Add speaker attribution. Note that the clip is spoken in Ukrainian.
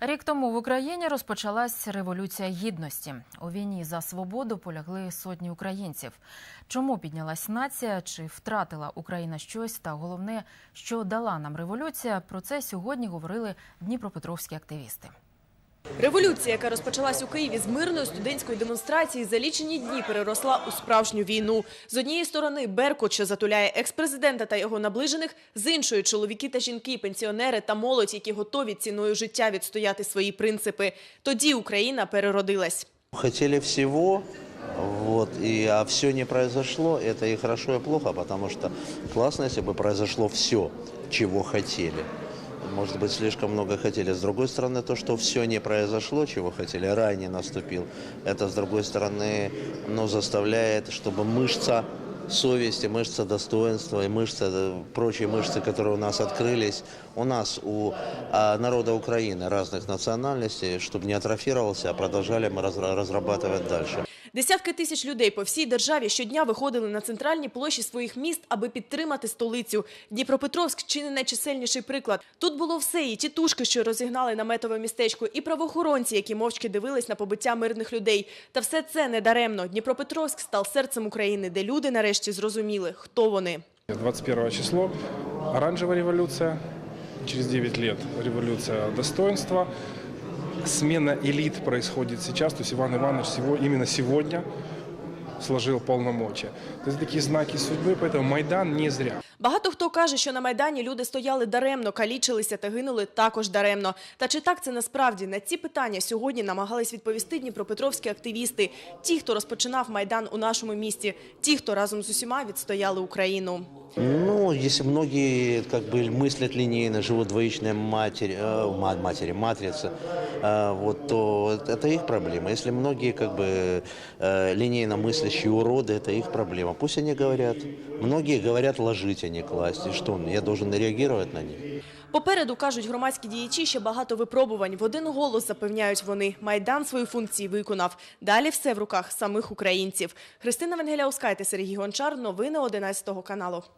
Speaker 1: Рік тому в Україні розпочалась революція гідності. У війні за свободу полягли сотні українців. Чому піднялась нація? Чи втратила Україна щось? Та головне, що дала нам революція? Про це сьогодні говорили дніпропетровські активісти.
Speaker 2: Революція, яка розпочалась у Києві з мирної студентської демонстрації, за лічені дні переросла у справжню війну. З однієї сторони Беркут, що затуляє експрезидента та його наближених, з іншої чоловіки та жінки, пенсіонери та молодь, які готові ціною життя відстояти свої принципи. Тоді Україна переродилась.
Speaker 3: Хотели всего, вот, и, а все не произошло, это и хорошо, и плохо, потому что классно, если бы все, чего хотели Может быть, слишком много хотели. С другой стороны, то, что все не произошло, чего хотели, рай не наступил, это, с другой стороны, ну, заставляет, чтобы мышца совести, мышца достоинства и мышца, э, прочие мышцы, которые у нас открылись, у нас, у а, народа Украины разных национальностей, чтобы не атрофировался, а продолжали мы разра- разрабатывать дальше.
Speaker 2: Десятки тисяч людей по всій державі щодня виходили на центральні площі своїх міст, аби підтримати столицю. Дніпропетровськ чи не найчисельніший приклад. Тут було все: і тітушки, що розігнали наметове містечко, і правоохоронці, які мовчки дивились на побиття мирних людей. Та все це не даремно. Дніпропетровськ став серцем України, де люди нарешті зрозуміли, хто вони.
Speaker 4: 21 число – оранжевая революция, через 9 лет революция достоинства. Смена элит происходит сейчас, то есть Иван Иванович всего, именно сегодня сложил полномочия. То есть такие знаки судьбы, поэтому Майдан не зря.
Speaker 2: Багато хто каже, що на майдані люди стояли даремно, калічилися та гинули також даремно. Та чи так це насправді на ці питання сьогодні намагались відповісти дніпропетровські активісти, ті, хто розпочинав майдан у нашому місті, ті, хто разом з усіма відстояли Україну.
Speaker 3: Ну, если многие как бы мыслят линейно, живут двоичной матери, э, ма- матери, матрицы, э, вот, то это их проблема. Если многие как бы э, линейно мыслящие уроды, это их проблема. Пусть они говорят. Многие говорят ложить, а не класть. И что, я должен реагувати на них?
Speaker 2: Попереду кажуть громадські діячі ще багато випробувань. В один голос запевняють вони. Майдан свої функції виконав. Далі все в руках самих українців. Христина Венгеляускайте, Сергій Гончар. Новини 11 каналу.